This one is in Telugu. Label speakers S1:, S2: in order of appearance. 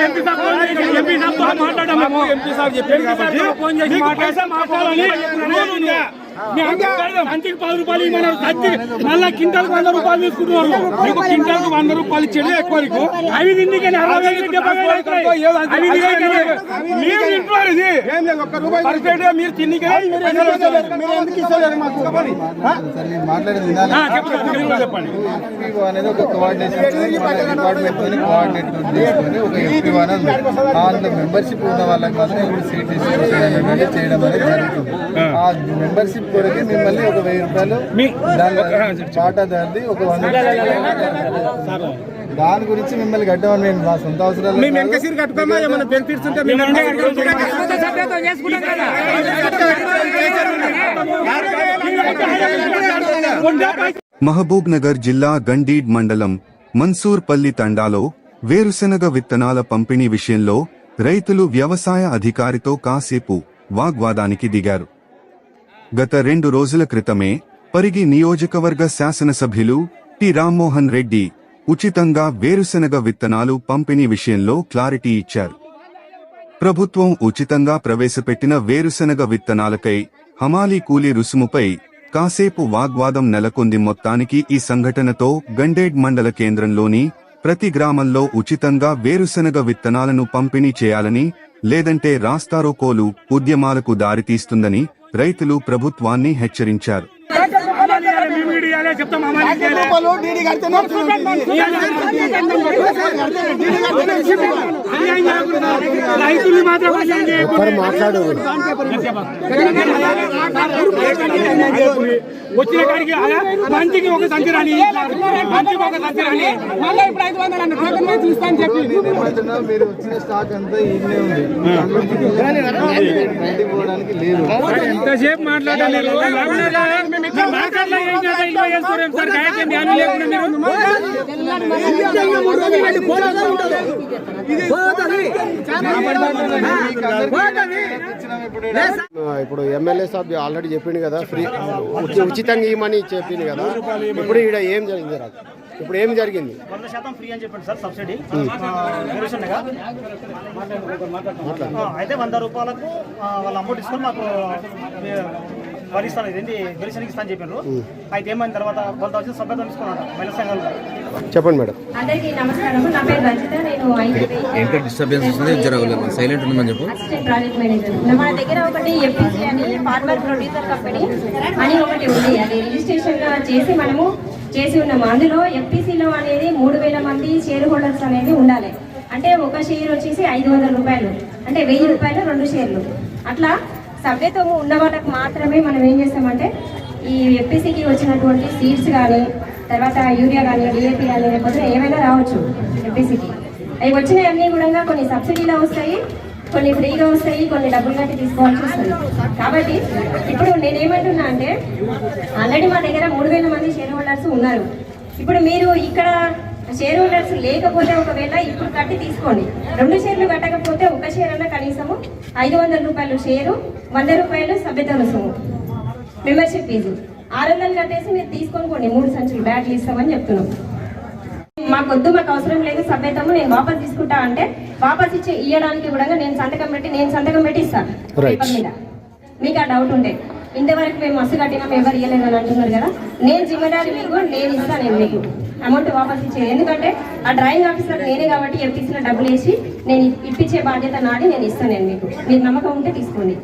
S1: ఎంపీ సాబ్ ఫోన్ చేసి మాట్లాడాము ఎంపీ సాబ్ చెప్పారు కాబట్టి మీకు పైసలు మాట్లాడాలని సంచికి పది రూపాయలు ఇవ్వమన్నారు. సంచి మళ్ళా కింటాలకు వంద రూపాయలు తీసుకుంటున్నారు. మీకు కింటాలకు వంద రూపాయలు ఇచ్చేది ఎక్కువ. అవి. అవి ఇది
S2: ఏం లేదు ఒక్క రూపాయి
S1: పర్ఫెక్ట్గా మీరు
S3: అనేది ఒక కోఆర్డినేషన్ కోఆర్డినేట్ చేసుకొని ఒక అనేది మెంబర్షిప్ ఉన్న వాళ్ళకి మాత్రం ఇప్పుడు సీట్ చేయడం అనేది చేయడం అనేది జరుగుతుంది. ఆ. మెంబర్షిప్ కొరకు మిమ్మల్ని ఒక వెయ్యి రూపాయలు దాని చాటాదారిది ఒక వంద దాని గురించి మిమ్మల్ని కట్టామని నేను మా సొంత అవసరాలు
S2: మేము వెనక సీరు కట్టుకోమా? ఏమైనా బెనిఫిట్స్ ఉంటే మేము
S4: మహబూబ్ నగర్ జిల్లా గండీడ్ మండలం మన్సూర్పల్లి తండాలో వేరుశెనగ విత్తనాల పంపిణీ విషయంలో రైతులు వ్యవసాయ అధికారితో కాసేపు వాగ్వాదానికి దిగారు. గత రెండు రోజుల క్రితమే పరిగి నియోజకవర్గ శాసనసభ్యులు టి రామ్మోహన్ రెడ్డి ఉచితంగా వేరుశెనగ విత్తనాలు పంపిణీ విషయంలో క్లారిటీ ఇచ్చారు. ప్రభుత్వం ఉచితంగా ప్రవేశపెట్టిన వేరుశెనగ విత్తనాలకై హమాలీ కూలీ రుసుముపై కాసేపు వాగ్వాదం నెలకొంది మొత్తానికి ఈ సంఘటనతో గండేడ్ మండల కేంద్రంలోని ప్రతి గ్రామంలో ఉచితంగా వేరుశెనగ విత్తనాలను పంపిణీ చేయాలని లేదంటే రాస్తారోకోలు ఉద్యమాలకు దారితీస్తుందని రైతులు ప్రభుత్వాన్ని హెచ్చరించారు.
S1: చెప్తాం.
S2: రూపాయలు డీడీ కడితేనే
S1: రైతుల్ని మాత్రం చేయకూడదు. వచ్చిన కాడికి మంచికి ఒక సంచి రాని మంచికి ఒక సంచి రాని మళ్ళీ ఇప్పుడు ఐదు వందలు అన్న టోకెన్ వేసి ఇస్తా అని చెప్పి
S3: మీరు వచ్చిన స్టాక్ అంతా ఈయనే ఉంది పోవడానికి లేదు
S1: ఎంతసేపు మాట్లాడాలి మీరు
S5: ఇప్పుడు ఎమ్మెల్యే సాబ్ ఆల్రెడీ చెప్పిండు కదా ఫ్రీ ఉచి- ఉచితంగా ఇవ్వమని చెప్పింది కదా ఇప్పుడు ఇక్కడ ఏం జరిగింది రాదు ఇప్పుడు ఏం జరిగింది?
S6: వంద శాతం ఫ్రీ అని చెప్పండి సార్ సబ్సిడీ. వేరుశనగ ఆ, అయితే వంద రూపాయలకు వాళ్ళ అమౌంట్ తీసుకొని మాకు ఇదేంటి ఇస్తాను చెప్పారు. అయితే తర్వాత కొంత మహిళా సంఘాలు.
S5: చెప్పండి మేడం.
S7: అందరికీ నమస్కారం. నా పేరు రజిత నేను
S8: ఏంటో డిస్టర్బెన్స్ వస్తుంది? జరగలేదు సైలెంట్ ఉండమని చెప్పు.
S7: Assistant project manager. మన దగ్గర ఒకటి ఎఫ్పిసి అని ఫార్మర్ ప్రొడ్యూసర్ కంపెనీ అని ఒకటి ఉంది. అది రిజిస్ట్రేషన్ చేసి మనము చేసి ఉన్నాము. అందులో ఎఫ్పిసిలో అనేది మూడు వేల మంది షేర్ హోల్డర్స్ అనేది ఉండాలి. అంటే ఒక షేర్ వచ్చేసి ఐదు వందల రూపాయలు. అంటే వెయ్యి రూపాయలు రెండు షేర్లు అట్లా సభ్యత్వము ఉన్న వాళ్ళకు మాత్రమే మనం ఏం చేస్తామంటే ఈ ఎఫ్పిసికి వచ్చినటువంటి సీడ్స్ కానీ తర్వాత యూరియా కానీ డిఏపి కానీ లేకపోతే ఏమైనా రావచ్చు ఎఫ్పిసికి అవి వచ్చినవన్నీ కూడా కొన్ని సబ్సిడీలో వస్తాయి కొన్ని ఫ్రీగా వస్తాయి కొన్ని డబ్బులు కట్టి తీసుకోవాల్సి వస్తుంది. కాబట్టి ఇప్పుడు నేనేమంటున్నా అంటే ఆల్రెడీ మా దగ్గర మూడు వేల మంది షేర్ హోల్డర్స్ ఉన్నారు. ఇప్పుడు మీరు ఇక్కడ షేర్ హోల్డర్స్ లేకపోతే ఒకవేళ ఇప్పుడు కట్టి తీసుకోండి. రెండు షేర్లు కట్టకపోతే ఒక షేర్ అన్న కనీసము ఐదు వందల రూపాయలు షేరు వంద రూపాయలు సభ్యత రుసుము మెంబర్షిప్ ఫీజు ఆరు వందలు కట్టేసి మీరు తీసుకొని పోండి. మూడు సంచులు బ్యాట్లు ఇస్తామని చెప్తున్నాం. మాకు వద్దు మాకు అవసరం లేదు సభ్యతము నేను వాపస్ తీసుకుంటా అంటే వాపస్ ఇచ్చి ఇవ్వడానికి కూడా నేను సంతకం పెట్టి నేను సంతకం పెట్టి ఇస్తాను పేపర్ మీద. మీకు ఆ డౌట్ ఉంటే. ఇంతవరకు మేము మస్తు కట్టినాం ఎవరు ఇవ్వలేదు అని అంటున్నారు కదా. నేను జిమ్మదారి మీకు నేను ఇస్తాను నేను మీకు. అమౌంట్ వాపస్ ఇచ్చేది ఎందుకంటే ఆ డ్రాయింగ్ ఆఫీసర్ నేనే కాబట్టి ఇప్పించిన డబ్బులు వేసి నేను ఇప్పించే బాధ్యత నాది నేను ఇస్తాను నేను మీకు. మీరు నమ్మకం ఉంటే తీసుకోండి.